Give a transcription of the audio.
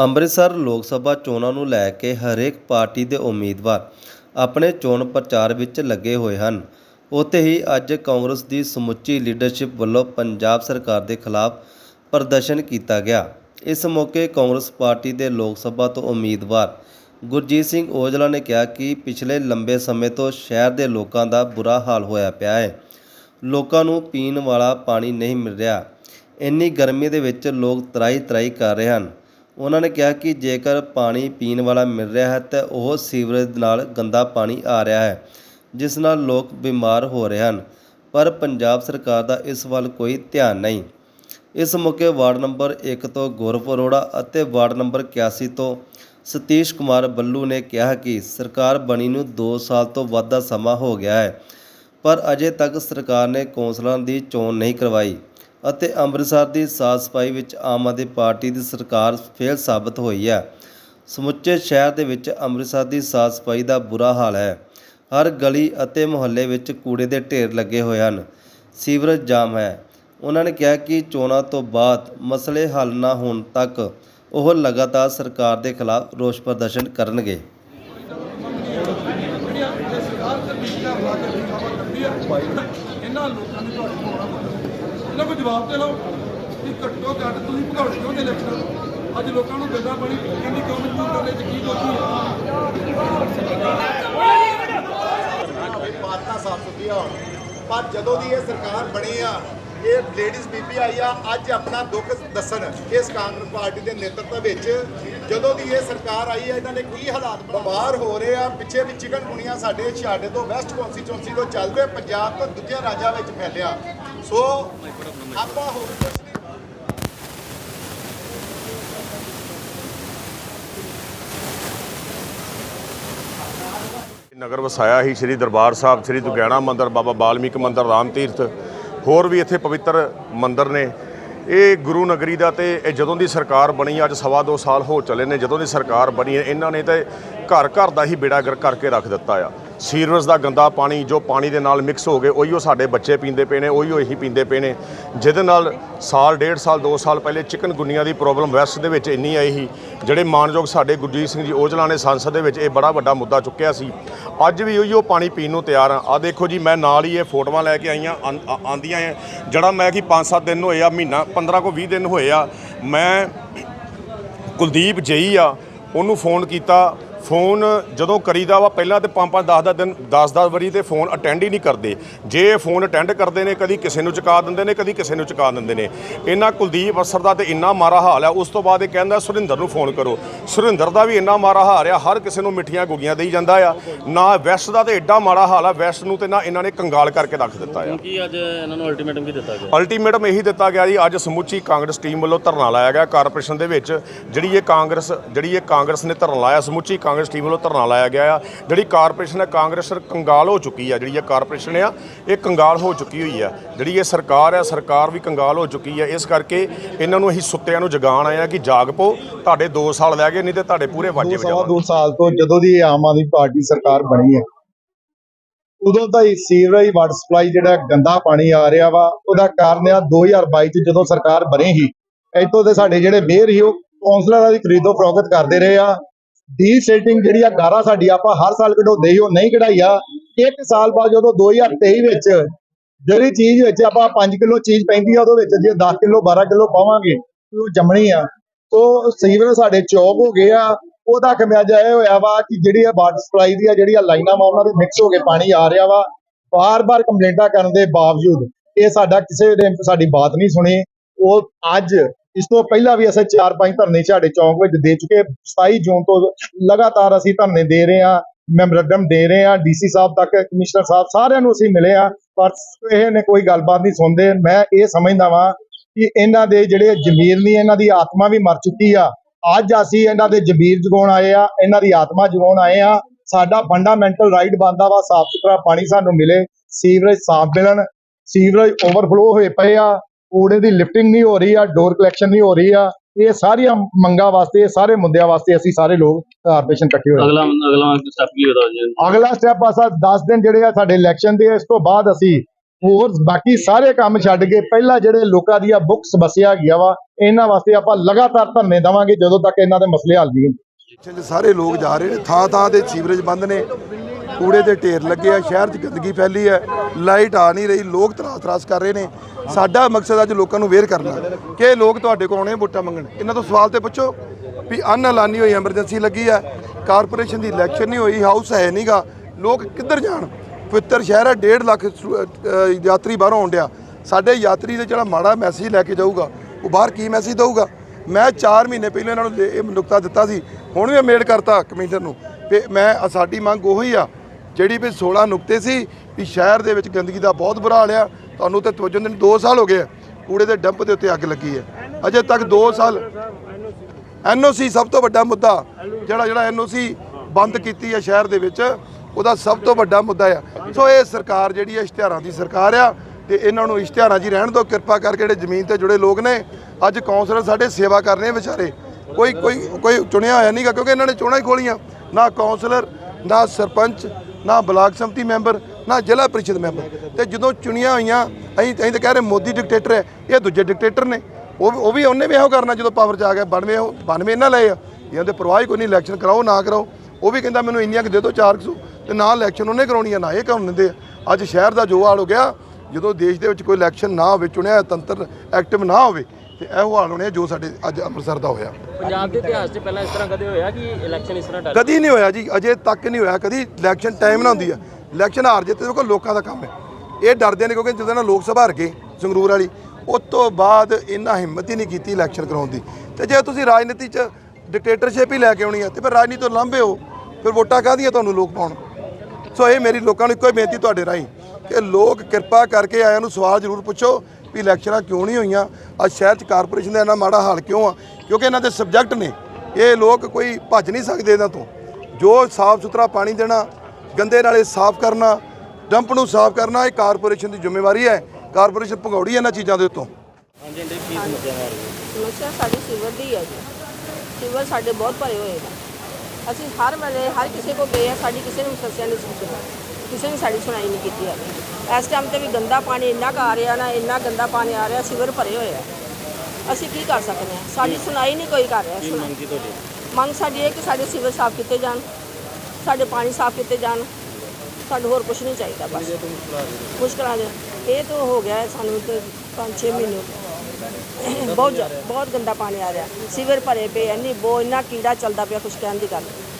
ਅੰਮ੍ਰਿਤਸਰ ਲੋਕ ਸਭਾ ਚੋਣਾਂ ਨੂੰ ਲੈ ਕੇ ਹਰੇਕ ਪਾਰਟੀ ਦੇ ਉਮੀਦਵਾਰ ਆਪਣੇ ਚੋਣ ਪ੍ਰਚਾਰ ਵਿੱਚ ਲੱਗੇ ਹੋਏ ਹਨ। ਉੱਥੇ ਹੀ ਅੱਜ ਕਾਂਗਰਸ ਦੀ ਸਮੁੱਚੀ ਲੀਡਰਸ਼ਿਪ ਵੱਲੋਂ ਪੰਜਾਬ ਸਰਕਾਰ ਦੇ ਖਿਲਾਫ ਪ੍ਰਦਰਸ਼ਨ ਕੀਤਾ ਗਿਆ। ਇਸ ਮੌਕੇ ਕਾਂਗਰਸ ਪਾਰਟੀ ਦੇ ਲੋਕ ਸਭਾ ਤੋਂ ਉਮੀਦਵਾਰ ਗੁਰਜੀਤ ਸਿੰਘ ਔਜਲਾ ਨੇ ਕਿਹਾ ਕਿ ਪਿਛਲੇ ਲੰਬੇ ਸਮੇਂ ਤੋਂ ਸ਼ਹਿਰ ਦੇ ਲੋਕਾਂ ਦਾ ਬੁਰਾ ਹਾਲ ਹੋਇਆ ਪਿਆ ਹੈ। ਲੋਕਾਂ ਨੂੰ ਪੀਣ ਵਾਲਾ ਪਾਣੀ ਨਹੀਂ ਮਿਲ ਰਿਹਾ। ਇੰਨੀ ਗਰਮੀ ਦੇ ਵਿੱਚ ਲੋਕ ਤਰਾਈ ਤਰਾਈ ਕਰ ਰਹੇ ਹਨ। ਉਹਨਾਂ ਨੇ ਕਿਹਾ ਕਿ ਜੇਕਰ ਪਾਣੀ ਪੀਣ ਵਾਲਾ ਮਿਲ ਰਿਹਾ ਹੈ ਤਾਂ ਉਹ ਸੀਵਰੇਜ ਨਾਲ ਗੰਦਾ ਪਾਣੀ ਆ ਰਿਹਾ ਹੈ, ਜਿਸ ਨਾਲ ਲੋਕ ਬਿਮਾਰ ਹੋ ਰਹੇ ਹਨ। ਪਰ ਪੰਜਾਬ ਸਰਕਾਰ ਦਾ ਇਸ ਵੱਲ ਕੋਈ ਧਿਆਨ ਨਹੀਂ। ਇਸ ਮੌਕੇ ਵਾਰਡ ਨੰਬਰ 1 ਤੋਂ ਗੌਰਵ ਅਰੋੜਾ ਅਤੇ ਵਾਰਡ ਨੰਬਰ 81 ਤੋਂ ਸਤੀਸ਼ ਕੁਮਾਰ ਬੱਲੂ ਨੇ ਕਿਹਾ ਕਿ ਸਰਕਾਰ ਬਣੀ ਨੂੰ 2 ਸਾਲ ਤੋਂ ਵੱਧ ਦਾ ਸਮਾਂ ਹੋ ਗਿਆ ਹੈ, ਪਰ ਅਜੇ ਤੱਕ ਸਰਕਾਰ ਨੇ ਕੌਂਸਲਰਾਂ ਦੀ ਚੋਣ ਨਹੀਂ ਕਰਵਾਈ। ਅਤੇ ਅੰਮ੍ਰਿਤਸਰ ਦੀ ਸਾਫ਼ ਸਫ਼ਾਈ ਵਿੱਚ ਆਮ ਆਦਮੀ ਪਾਰਟੀ ਦੀ ਸਰਕਾਰ ਫੇਲ ਸਾਬਤ ਹੋਈ ਹੈ। ਸਮੁੱਚੇ ਸ਼ਹਿਰ ਦੇ ਵਿੱਚ ਅੰਮ੍ਰਿਤਸਰ ਦੀ ਸਾਫ਼ ਸਫ਼ਾਈ ਦਾ ਬੁਰਾ ਹਾਲ ਹੈ। ਹਰ ਗਲੀ ਅਤੇ ਮੁਹੱਲੇ ਵਿੱਚ ਕੂੜੇ ਦੇ ਢੇਰ ਲੱਗੇ ਹੋਏ ਹਨ। ਸੀਵਰੇਜ ਜਾਮ ਹੈ। ਉਹਨਾਂ ਨੇ ਕਿਹਾ ਕਿ ਚੋਣਾਂ ਤੋਂ ਬਾਅਦ ਮਸਲੇ ਹੱਲ ਨਾ ਹੋਣ ਤੱਕ ਉਹ ਲਗਾਤਾਰ ਸਰਕਾਰ ਦੇ ਖਿਲਾਫ ਰੋਸ ਪ੍ਰਦਰਸ਼ਨ ਕਰਨਗੇ ਇਹਨਾਂ ਲੋਕਾਂ ਦੀ ਤੁਹਾਡੀ ਹੋਣਾ ਇਹਨਾਂ ਕੋਈ ਜਵਾਬ ਤੇ ਲਓ ਕਿ ਘੱਟੋ ਘੱਟ ਤੁਸੀਂ ਭਗੌੜੇ ਕਿਉਂ ਦੇ ਇਲੈਕਸ਼ਨ ਅੱਜ ਲੋਕਾਂ ਨੂੰ ਗੰਦਾ ਪਾਣੀ ਪੀਣ ਦੀ ਕਿਉਂ ਮਜਬੂਰ ਕਰਦੇ ਚ ਕੀ ਦੋਸ਼ੀ ਹੈ ਕੋਈ ਸਾਫ਼ ਸੁਥਰੀਆਂ ਪਰ ਜਦੋਂ ਦੀ ਇਹ ਸਰਕਾਰ ਬਣੀ ਆ, ਇਹ ਲੇਡੀਜ਼ ਬੀਬੀ ਆਈ ਆ, ਅੱਜ ਆਪਣਾ ਦੁੱਖ ਦੱਸਣ ਇਸ ਕਾਂਗਰਸ ਪਾਰਟੀ ਦੇ ਨੇਤਰਤਵ ਵਿੱਚ। ਜਦੋਂ ਦੀ ਇਹ ਸਰਕਾਰ ਆਈ ਆ, ਇਹਨਾਂ ਨੇ ਕੀ ਹਾਲਾਤ ਬਿਮਾਰ ਹੋ ਰਹੇ ਆ। ਪਿੱਛੇ ਵੀ ਚਿਕਨ ਗੁਣੀਆਂ ਸਾਡੇ ਛਾੜੇ ਤੋਂ ਵੈਸਟ ਕੌਂਸਟੀਚੁਐਂਸੀ ਤੋਂ ਚੱਲ ਰਹੇ ਪੰਜਾਬ ਤੋਂ ਦੂਜੇ ਰਾਜਾਂ ਵਿੱਚ ਫੈਲਿਆ। ਸੋ ਆਪਾਂ ਹੋਰ ਕੁਝ ਨਹੀਂ। ਨਗਰ ਵਸਾਇਆ ਹੀ ਸ੍ਰੀ ਦਰਬਾਰ ਸਾਹਿਬ, ਸ੍ਰੀ ਦੁਗਿਆਣਾ ਮੰਦਿਰ, ਬਾਬਾ ਬਾਲਮੀਕ ਮੰਦਿਰ, ਰਾਮ ਤੀਰਥ, ਹੋਰ ਵੀ ਇੱਥੇ ਪਵਿੱਤਰ ਮੰਦਿਰ ਨੇ। ਇਹ ਗੁਰੂ ਨਗਰੀ ਦਾ ਤੇ ਇਹ ਜਦੋਂ ਦੀ ਸਰਕਾਰ ਬਣੀ, ਅੱਜ ਸਵਾ ਦੋ ਸਾਲ ਹੋ ਚਲੇ ਨੇ, ਜਦੋਂ ਦੀ ਸਰਕਾਰ ਬਣੀ, ਇਹਨਾਂ ਨੇ ਤੇ ਘਰ ਘਰ ਦਾ ਹੀ ਬੇੜਾ ਕਰਕੇ ਰੱਖ ਦਿੱਤਾ ਆ। ਸੀਵਰੇਜ ਦਾ ਗੰਦਾ ਪਾਣੀ ਜੋ ਪਾਣੀ ਦੇ ਨਾਲ ਮਿਕਸ ਹੋ ਗਏ ਉਹੀਓ ਸਾਡੇ ਬੱਚੇ ਪੀਂਦੇ ਪਏ ਨੇ ਉਹੀਓ ਇਹੀ ਪੀਂਦੇ ਪਏ ਨੇ। ਜਿਹਦੇ ਨਾਲ ਸਾਲ, ਡੇਢ ਸਾਲ 2 ਸਾਲ ਪਹਿਲੇ ਚਿਕਨ ਗੁੰਨੀਆਂ ਦੀ ਪ੍ਰੋਬਲਮ ਵੈਸਟ ਦੇ ਵਿੱਚ ਇੰਨੀ ਆਈ ਸੀ। ਜਿਹੜੇ ਮਾਨਯੋਗ ਸਾਡੇ ਗੁਰਜੀਤ ਸਿੰਘ ਜੀ ਔਜਲਾ ਨੇ ਸੰਸਦ ਦੇ ਵਿੱਚ ਇਹ ਬੜਾ ਵੱਡਾ ਮੁੱਦਾ ਚੁੱਕਿਆ ਸੀ। ਅੱਜ ਵੀ ਉਹੀ ਉਹ ਪਾਣੀ ਪੀਣ ਨੂੰ ਤਿਆਰ ਆ। ਆ ਦੇਖੋ ਜੀ, ਮੈਂ ਨਾਲ ਹੀ ਇਹ ਫੋਟੋਆਂ ਲੈ ਕੇ ਆਈਆਂ ਆਂ- ਆਂ- ਆਂਦੀਆਂ ਆ ਜਿਹੜਾ ਮੈਂ ਕਿ 5-7 ਦਿਨ ਹੋਏ ਆ, ਮਹੀਨਾ 15 ਕੋ 20 ਦਿਨ ਹੋਏ ਆ, ਮੈਂ ਕੁਲਦੀਪ ਜਈ ਆ, ਉਹਨੂੰ ਫੋਨ ਕੀਤਾ। ਫੋਨ ਜਦੋਂ ਕਰੀਦਾ ਵਾ ਪਹਿਲਾਂ ਤੇ 5-5 10 ਦਿਨ 10-10 ਵਾਰੀ ਤੇ ਫੋਨ ਅਟੈਂਡ ਹੀ ਨਹੀਂ ਕਰਦੇ। ਜੇ ਫੋਨ ਅਟੈਂਡ ਕਰਦੇ ਨੇ ਕਦੀ ਕਿਸੇ ਨੂੰ ਚੁਕਾ ਦਿੰਦੇ ਨੇ ਕਦੀ ਕਿਸੇ ਨੂੰ ਚੁਕਾ ਦਿੰਦੇ ਨੇ। ਇਹਨਾਂ ਕੁਲਦੀਪ ਅਸਰ ਦਾ ਤੇ ਇੰਨਾ ਮਾਰਾ ਹਾਲ ਆ ਉਸ ਤੋਂ ਬਾਅਦ ਇਹ ਕਹਿੰਦਾ ਸੁਰਿੰਦਰ ਨੂੰ ਫੋਨ ਕਰੋ। ਸੁਰਿੰਦਰ ਦਾ ਵੀ ਇੰਨਾ ਮਾਰਾ ਹਾਲ ਆ ਹਰ ਕਿਸੇ ਨੂੰ ਮਿੱਠੀਆਂ ਗੁੱਗੀਆਂ ਦੇਈ ਜਾਂਦਾ ਆ। ਨਾ ਵੈਸਟ ਦਾ ਤੇ ਐਡਾ ਮਾਰਾ ਹਾਲ ਆ ਵੈਸਟ ਨੂੰ ਤੇ ਨਾ ਇਹਨਾਂ ਨੇ ਕੰਗਾਲ ਕਰਕੇ ਰੱਖ ਦਿੱਤਾ ਆ। ਕੀ ਅੱਜ ਇਹਨਾਂ ਨੂੰ ਅਲਟੀਮੇਟਮ ਕੀ ਦਿੱਤਾ ਗਿਆ? ਅਲਟੀਮੇਟਮ ਇਹੀ ਦਿੱਤਾ ਗਿਆ ਜੀ ਅੱਜ ਸਮੁੱਚੀ ਕਾਂਗਰਸ ਟੀਮ ਵੱਲੋਂ ਧਰਨਾ ਲਾਇਆ ਗਿਆ ਕਾਰਪੋਰੇਸ਼ਨ ਦੇ ਵਿੱਚ। ਜਿਹੜੀ ਇਹ ਕਾਂਗਰਸ ਜਿਹੜੀ ਇਹ ਕਾਂਗਰਸ ਨੇ ਧਰਨਾ ਲਾਇਆ ਸਮੁੱਚੀ ਕਾਂਗਰਸ ਟੀਮ ਵੱਲੋਂ ਧਰਨਾ ਲਾਇਆ ਗਿਆ ਆ। ਜਿਹੜੀ ਕਾਰਪੋਰੇਸ਼ਨ ਹੈ ਕਾਂਗਰਸ ਕੰਗਾਲ ਹੋ ਚੁੱਕੀ ਆ। ਜਿਹੜੀ ਇਹ ਕਾਰਪੋਰੇਸ਼ਨ ਆ ਇਹ ਕੰਗਾਲ ਹੋ ਚੁੱਕੀ ਹੋਈ ਆ। ਜਿਹੜੀ ਇਹ ਸਰਕਾਰ ਆ ਸਰਕਾਰ ਵੀ ਕੰਗਾਲ ਹੋ ਚੁੱਕੀ ਆ। ਇਸ ਕਰਕੇ ਇਹਨਾਂ ਨੂੰ ਅਸੀਂ ਸੁੱਤਿਆਂ ਨੂੰ ਜਗਾਉਣ ਆਏ ਆ ਕਿ ਜਾਗ ਪੋ ਤੁਹਾਡੇ 2 ਸਾਲ ਰਹਿ ਗਏ ਨਹੀਂ ਤੇ ਤੁਹਾਡੇ ਪੂਰੇ ਵਾਜੇ ਵਜਾਵਾਂਗੇ ਦੋ ਸਾਲ ਤੋਂ ਜਦੋਂ ਦੀ ਆਮ ਆਦਮੀ ਪਾਰਟੀ ਸਰਕਾਰ ਬਣੀ ਹੈ ਉਦੋਂ ਤਾਂ ਹੀ ਸੀਵਰੇਜ ਵਾਟਰ ਸਪਲਾਈ ਜਿਹੜਾ ਗੰਦਾ ਪਾਣੀ ਆ ਰਿਹਾ ਵਾ ਉਹਦਾ ਕਾਰਨ ਆ 2022 ਚ ਜਦੋਂ ਸਰਕਾਰ ਬਣੀ ਸੀ ਇੱਥੋਂ ਦੇ ਸਾਡੇ ਜਿਹੜੇ ਮੇਅਰ ਸੀ ਉਹ ਕੌਂਸਲਰਾਂ ਦੀ ਖਰੀਦੋ ਫਰੋਖਤ ਕਰਦੇ ਰਹੇ ਆ। ਡੀ ਸੈਟਿੰਗ ਜਿਹੜੀ ਆ ਗਾਰਾ ਸਾਡੀ, ਆਪਾਂ ਹਰ ਸਾਲ ਕਢਾਉਂਦੇ ਸੀ, ਉਹ ਨਹੀਂ ਕਢਾਈ ਆ। ਇੱਕ ਸਾਲ ਬਾਅਦ ਜਦੋਂ 2023 ਵਿੱਚ ਜਿਹੜੀ ਚੀਜ਼ ਵਿੱਚ ਆਪਾਂ 5 ਕਿਲੋ ਚੀਜ਼ ਪੈਂਦੀ ਆ, ਉਹਦੇ ਵਿੱਚ ਜੇ 10 ਕਿਲੋ 12 ਕਿਲੋ ਪਾਵਾਂਗੇ ਉਹ ਜੰਮਣੀ ਆ। ਤੋ ਸੀਵਰੇਜ ਸਾਡੇ ਚੌਕ ਹੋ ਗਏ ਆ, ਉਹਦਾ ਖਮਿਆਜਾ ਇਹ ਹੋਇਆ ਵਾ ਕਿ ਜਿਹੜੀ ਆ ਵਾਟਰ ਸਪਲਾਈ ਦੀਆਂ ਜਿਹੜੀਆਂ ਲਾਈਨਾਂ ਵਾ, ਉਹਨਾਂ ਦੇ ਮਿਕਸ ਹੋ ਕੇ ਪਾਣੀ ਆ ਰਿਹਾ ਵਾ। ਬਾਰ-ਬਾਰ ਕੰਪਲੇਂਟਾਂ ਕਰਨ ਦੇ ਬਾਵਜੂਦ ਇਹ ਸਾਡਾ ਕਿਸੇ ਨੇ ਸਾਡੀ ਬਾਤ ਨਹੀਂ ਸੁਣੀ। ਉਹ ਅੱਜ ਇਸ ਤੋਂ ਪਹਿਲਾਂ ਵੀ ਅਸੀਂ 4-5 ਧਰਨੇ ਸਾਡੇ ਚੌਂਕ ਵਿੱਚ ਦੇ ਚੁੱਕੇ 27 ਜੂਨ ਤੋਂ ਲਗਾਤਾਰ ਅਸੀਂ ਧਰਨੇ ਦੇ ਰਹੇ ਹਾਂ, ਮੈਮੋਰੰਡਮ ਦੇ ਰਹੇ ਹਾਂ ਡੀਸੀ ਸਾਹਿਬ ਤੱਕ, ਕਮਿਸ਼ਨਰ ਸਾਹਿਬ ਸਾਰਿਆਂ ਨੂੰ ਅਸੀਂ ਮਿਲੇ ਆ ਪਰ ਇਹ ਨੇ ਕੋਈ ਗੱਲਬਾਤ ਨਹੀਂ ਸੁਣਦੇ। ਮੈਂ ਇਹ ਸਮਝਦਾ ਵਾਂ ਕਿ ਇਹਨਾਂ ਦੇ ਜਿਹੜੇ ਜ਼ਮੀਰ ਨਹੀਂ ਇਹਨਾਂ ਦੀ ਆਤਮਾ ਵੀ ਮਰ ਚੁੱਕੀ ਆ। ਅੱਜ ਅਸੀਂ ਇਹਨਾਂ ਦੇ ਜ਼ਮੀਰ ਜਗਾਉਣ ਆਏ ਆ ਇਹਨਾਂ ਦੀ ਆਤਮਾ ਜਗਾਉਣ ਆਏ ਆ ਸਾਡਾ ਫੰਡਾਮੈਂਟਲ ਰਾਈਟ ਬਣਦਾ ਵਾ, ਸਾਫ਼ ਸੁਥਰਾ ਪਾਣੀ ਸਾਨੂੰ ਮਿਲੇ। ਸੀਵਰੇਜ ਸਾਫ਼ ਮਿਲਣ, ਸੀਵਰੇਜ ਓਵਰਫਲੋ ਹੋਏ ਪਏ ਆ। ਕੂੜੇ ਦੀ ਲਿਫਟਿੰਗ ਨਹੀਂ ਹੋ ਰਹੀ ਆ ਡੋਰ ਕਲੈਕਸ਼ਨ ਨਹੀਂ ਹੋ ਰਹੀ ਆ ਇਹ ਸਾਰੀਆਂ ਮੰਗਾਂ ਵਾਸਤੇ ਇਹ ਸਾਰੇ ਮੁੱਦਿਆਂ ਵਾਸਤੇ ਅਸੀਂ ਸਾਰੇ ਲੋਕ ਕਾਰਪੋਰੇਸ਼ਨ ਇਕੱਠੇ ਹੋਏ ਅਗਲਾ ਅਗਲਾ ਸਟੈਪ ਕੀ ਹੋਦਾ ਜੀ? ਅਗਲਾ ਸਟੈਪ ਆਸਾ 10 ਦਿਨ ਜਿਹੜੇ ਆ ਸਾਡੇ ਇਲੈਕਸ਼ਨ ਦੇ ਆ, ਇਸ ਤੋਂ ਬਾਅਦ ਅਸੀਂ ਹੋਰ ਬਾਕੀ ਸਾਰੇ ਕੰਮ ਛੱਡ ਕੇ ਪਹਿਲਾਂ ਜਿਹੜੇ ਲੋਕਾਂ ਦੀਆਂ ਬੁੱਕ ਸਮੱਸਿਆ ਹੈਗੀਆਂ ਵਾ ਇਹਨਾਂ ਵਾਸਤੇ ਆਪਾਂ ਲਗਾਤਾਰ ਧਰਨੇ ਦੇਵਾਂਗੇ ਜਦੋਂ ਤੱਕ ਇਹਨਾਂ ਦੇ ਮਸਲੇ ਹੱਲ ਨਹੀਂ ਹੁੰਦੇ। ਦੇ ਸਾਰੇ ਲੋਕ ਜਾ ਰਹੇ ਨੇ ਥਾਂ ਥਾਂ ਤੇ ਸੀਵਰੇਜ ਬੰਦ ਨੇ ਕੂੜੇ ਦੇ ਢੇਰ ਲੱਗੇ ਆ, ਸ਼ਹਿਰ 'ਚ ਗੰਦਗੀ ਫੈਲੀ ਹੈ ਲਾਈਟ ਆ ਨਹੀਂ ਰਹੀ, ਲੋਕ ਤਰਾਸ ਤਰਾਸ ਕਰ ਰਹੇ ਨੇ। ਸਾਡਾ ਮਕਸਦ ਅੱਜ ਲੋਕਾਂ ਨੂੰ ਵੇਅਰ ਕਰਨਾ ਕਿ ਲੋਕ ਤੁਹਾਡੇ ਕੋਲ ਆਉਣੇ ਵੋਟਾਂ ਮੰਗਣ। ਇਹਨਾਂ ਤੋਂ ਸਵਾਲ ਤੇ ਪੁੱਛੋ ਵੀ ਅਨਐਲਾਨੀ ਹੋਈ ਐਮਰਜੈਂਸੀ ਲੱਗੀ ਹੈ ਕਾਰਪੋਰੇਸ਼ਨ ਦੀ ਇਲੈਕਸ਼ਨ ਨਹੀਂ ਹੋਈ, ਹਾਊਸ ਹੈ ਨਹੀਂਗਾ ਲੋਕ ਕਿੱਧਰ ਜਾਣ? ਪਵਿੱਤਰ ਸ਼ਹਿਰ ਹੈ 1.5 ਲੱਖ ਯਾਤਰੀ ਬਾਹਰੋਂ ਆਉਣ ਡਿਆ। ਸਾਡੇ ਯਾਤਰੀ ਦੇ ਜਿਹੜਾ ਮਾੜਾ ਮੈਸੇਜ ਲੈ ਕੇ ਜਾਊਗਾ, ਉਹ ਬਾਹਰ ਕੀ ਮੈਸੇਜ ਦਊਗਾ? ਮੈਂ 4 ਮਹੀਨੇ ਪਹਿਲਾਂ ਇਹਨਾਂ ਨੂੰ ਲੈ- ਇਹ ਨੁਕਤਾ ਦਿੱਤਾ ਸੀ, ਹੁਣ ਵੀ ਮੇਲ ਕਰਤਾ ਕਮਿਸ਼ਨਰ ਨੂੰ। ਵੀ ਮੈਂ ਸਾਡੀ ਮੰਗ ਉਹੀ ਆ ਜਿਹੜੀ ਵੀ 16 ਨੁਕਤੇ ਸੀ ਵੀ ਸ਼ਹਿਰ ਦੇ ਵਿੱਚ ਗੰਦਗੀ ਦਾ ਬਹੁਤ ਬੁਰਾ ਹਾਲ ਆ, ਤੁਹਾਨੂੰ ਤੇ ਤਵੱਜੋ ਦਿਨ 2 ਸਾਲ ਹੋ ਗਏ ਆ, ਕੂੜੇ ਦੇ ਡੰਪ ਦੇ ਉੱਤੇ ਅੱਗ ਲੱਗੀ ਹੈ। ਅਜੇ ਤੱਕ 2 ਸਾਲ ਐਨਓਸੀ ਸਭ ਤੋਂ ਵੱਡਾ ਮੁੱਦਾ, ਜਿਹੜਾ ਜਿਹੜਾ ਐਨਓਸੀ ਬੰਦ ਕੀਤੀ ਹੈ ਸ਼ਹਿਰ ਦੇ ਵਿੱਚ, ਉਹਦਾ ਸਭ ਤੋਂ ਵੱਡਾ ਮੁੱਦਾ ਆ। ਸੋ ਇਹ ਸਰਕਾਰ ਜਿਹੜੀ ਹੈ ਇਸ਼ਤਿਹਾਰਾਂ ਦੀ ਸਰਕਾਰ ਆ, ਤੇ ਇਹਨਾਂ ਨੂੰ ਇਸ਼ਤਿਹਾਰਾਂ 'ਚ ਰਹਿਣ ਦਿਓ, ਕਿਰਪਾ ਕਰਕੇ ਜਿਹੜੇ ਜ਼ਮੀਨ ਤੇ ਜੁੜੇ ਲੋਕ ਨੇ, ਅੱਜ ਕੌਂਸਲਰ ਸਾਡੇ ਸੇਵਾ ਕਰ ਰਹੇ ਵਿਚਾਰੇ। ਕੋਈ ਕੋਈ ਕੋਈ ਚੁਣਿਆ ਹੋਇਆ ਨਹੀਂਗਾ ਕਿਉਂਕਿ ਇਹਨਾਂ ਨੇ ਚੋਣਾਂ ਹੀ ਖੋਲੀਆਂ। ਨਾ ਕੌਂਸਲਰ, ਨਾ ਸਰਪੰਚ ਨਾ ਬਲਾਕ ਸੰਮਤੀ ਮੈਂਬਰ, ਨਾ ਜ਼ਿਲ੍ਹਾ ਪਰਿਸ਼ਦ ਮੈਂਬਰ। ਤੇ ਜਦੋਂ ਚੁਣੀਆਂ ਹੋਈਆਂ, ਅਸੀਂ ਅਸੀਂ ਤਾਂ ਕਹਿ ਰਹੇ ਮੋਦੀ ਡਿਕਟੇਟਰ ਹੈ, ਇਹ ਦੂਜੇ ਡਿਕਟੇਟਰ ਨੇ। ਉਹ ਉਹ ਵੀ ਉਹਨੇ ਵੀ ਇਹੋ ਕਰਨਾ ਜਦੋਂ ਪਾਵਰ 'ਚ ਆ ਗਿਆ 92 ਉਹ 92 ਇਹਨਾਂ ਲਏ ਆ। ਇਹਨਾਂ ਦੇ ਪਰਵਾਹ ਹੀ ਕੋਈ ਨਹੀਂ ਇਲੈਕਸ਼ਨ ਕਰਾਓ, ਨਾ ਕਰਾਓ। ਉਹ ਵੀ ਕਹਿੰਦਾ ਮੈਨੂੰ ਇੰਨੀਆਂ ਕਿ ਦੇ ਦਿਓ 400 ਤੇ ਨਾ ਇਲੈਕਸ਼ਨ ਉਹਨੇ ਕਰਾਉਣੀ ਆ, ਨਾ ਇਹ ਕਰਾਉਣ ਦਿੰਦੇ ਆ। ਅੱਜ ਸ਼ਹਿਰ ਦਾ ਜੋ ਹਾਲ ਹੋ ਗਿਆ, ਜਦੋਂ ਦੇਸ਼ ਦੇ ਵਿੱਚ ਕੋਈ ਇਲੈਕਸ਼ਨ ਨਾ ਹੋਵੇ, ਚੁਣਿਆ ਤੰਤਰ ਐਕਟਿਵ ਨਾ ਹੋਵੇ ਤੇ ਇਹੋ ਹਾਲ ਹੋਣੇ ਜੋ ਸਾਡੇ ਅੱਜ ਅੰਮ੍ਰਿਤਸਰ ਦਾ ਹੋਇਆ। ਪੰਜਾਬ ਦੇ ਇਤਿਹਾਸ 'ਚ ਪਹਿਲਾਂ ਇਸ ਤਰ੍ਹਾਂ ਕਦੇ ਹੋਇਆ ਕਿ ਇਲੈਕਸ਼ਨ ਇਸ ਤਰ੍ਹਾਂ ਟਲ ਕਦੀ ਨਹੀਂ ਹੋਇਆ ਜੀ ਅਜੇ ਤੱਕ ਨਹੀਂ ਹੋਇਆ ਕਦੀ ਇਲੈਕਸ਼ਨ ਟਾਈਮ ਨਾ ਹੁੰਦੀ ਆ। ਇਲੈਕਸ਼ਨ ਹਾਰ ਜਿੱਤ ਦੇਖੋ ਲੋਕਾਂ ਦਾ ਕੰਮ ਹੈ। ਇਹ ਡਰਦੇ ਨੇ ਕਿਉਂਕਿ ਜਦੋਂ ਨਾ ਲੋਕ ਸਭਾ ਹਾਰ ਗਏ ਸੰਗਰੂਰ ਵਾਲੀ ਉਸ ਤੋਂ ਬਾਅਦ ਇਹਨਾਂ ਹਿੰਮਤ ਹੀ ਨਹੀਂ ਕੀਤੀ ਇਲੈਕਸ਼ਨ ਕਰਾਉਣ ਦੀ। ਤੇ ਜੇ ਤੁਸੀਂ ਰਾਜਨੀਤੀ 'ਚ ਡਿਕਟੇਟਰਸ਼ਿਪ ਹੀ ਲੈ ਕੇ ਆਉਣੀ ਆ ਤੇ ਫਿਰ ਰਾਜਨੀਤੀ ਤੋਂ ਲਾਂਭੇ ਹੋ ਫਿਰ ਵੋਟਾਂ ਕਾਹਦੀਆਂ ਤੁਹਾਨੂੰ ਲੋਕ ਪਾਉਣ? ਸੋ ਇਹ ਮੇਰੀ ਲੋਕਾਂ ਨੂੰ ਇੱਕੋ ਹੀ ਬੇਨਤੀ ਤੁਹਾਡੇ ਰਾਹੀਂ ਕਿ ਲੋਕ ਕਿਰਪਾ ਕਰਕੇ ਆਇਆਂ ਨੂੰ ਸਵਾਲ ਜ਼ਰੂਰ ਪੁੱਛੋ ਵੀ ਇਲੈਕਸ਼ਨਾਂ ਕਿਉਂ ਨਹੀਂ ਹੋਈਆਂ? ਅੱਜ ਸ਼ਹਿਰ 'ਚ ਕਾਰਪੋਰੇਸ਼ਨ ਦਾ ਇੰਨਾ ਮਾੜਾ ਹਾਲ ਕਿਉਂ ਆ? ਕਿਉਂਕਿ ਇਹਨਾਂ ਦੇ ਸਬਜੈਕਟ ਨੇ। ਇਹ ਲੋਕ ਕੋਈ ਭੱਜ ਨਹੀਂ ਸਕਦੇ ਇਹਨਾਂ ਤੋਂ। ਜੋ ਸਾਫ਼ ਸੁਥਰਾ ਪਾਣੀ ਦੇਣਾ ਗੰਦੇ ਨਾਲੇ ਸਾਫ਼ ਕਰਨਾ ਡੰਪ ਨੂੰ ਸਾਫ਼ ਕਰਨਾ ਇਹ ਕਾਰਪੋਰੇਸ਼ਨ ਦੀ ਜ਼ਿੰਮੇਵਾਰੀ ਹੈ। ਕਾਰਪੋਰੇਸ਼ਨ ਭਗੌੜੀ ਇਹਨਾਂ ਚੀਜ਼ਾਂ ਦੇ ਉੱਤੋਂ। ਹਾਂਜੀ ਆਂਟੀ ਕੀ ਸਮੱਸਿਆ ਆ ਰਹੀ ਹੈ? ਸਮੱਸਿਆ ਸਾਡੀ ਸੀਵਰ ਦੀ ਹੈ ਜੀ। ਸੀਵਰ ਸਾਡੇ ਬਹੁਤ ਭਰੇ ਹੋਏ ਨੇ। ਅਸੀਂ ਹਰ ਵੇਲੇ ਹਰ ਕਿਸੇ ਕੋ ਗਏ ਆ ਸਾਡੀ ਕਿਸੇ ਨੂੰ ਸਮੱਸਿਆ ਨਹੀਂ ਸੁਣੀ ਕਿਸੇ ਨੇ ਸਾਡੀ ਸੁਣਾਈ ਨਹੀਂ ਕੀਤੀ ਹੈ ਇਸ ਟਾਈਮ ਤੇ ਵੀ ਗੰਦਾ ਪਾਣੀ ਇੰਨਾ ਕੁ ਆ ਰਿਹਾ ਨਾ ਇੰਨਾ ਗੰਦਾ ਪਾਣੀ ਆ ਰਿਹਾ ਸੀਵਰ ਭਰੇ ਹੋਏ ਆ। ਅਸੀਂ ਕੀ ਕਰ ਸਕਦੇ ਹਾਂ? ਸਾਡੀ ਸੁਣਾਈ ਨਹੀਂ ਕੋਈ ਕਰ ਰਿਹਾ ਕੀ ਸੁਣਾਈ। ਮੰਗ ਕੀ ਤੁਹਾਡੀ? ਮੰਗ ਸਾਡੀ ਇਹ ਕਿ ਸਾਡੇ ਸੀਵਰ ਸਾਫ਼ ਕੀਤੇ ਜਾਣ ਸਾਡੇ ਪਾਣੀ ਸਾਫ਼ ਕੀਤੇ ਜਾਣ। ਸਾਨੂੰ ਹੋਰ ਕੁਝ ਨਹੀਂ ਚਾਹੀਦਾ ਬਸ। ਮੁਸ਼ਕਲਾਂ ਦੇ ਇਹ ਤਾਂ ਹੋ ਗਿਆ ਹੈ ਸਾਨੂੰ ਤੇ 5-6 ਮਹੀਨੇ। ਹੋ ਗਏ। ਬਹੁਤ ਬਹੁਤ ਗੰਦਾ ਪਾਣੀ ਆ ਰਿਹਾ। ਸੀਵਰ ਭਰੇ ਪਏ ਇੰਨੀ ਬੋ ਇੰਨਾ ਕੀੜਾ ਚੱਲਦਾ ਪਿਆ ਕੁਝ ਕਹਿਣ ਦੀ ਗੱਲ। ਨਹੀਂ।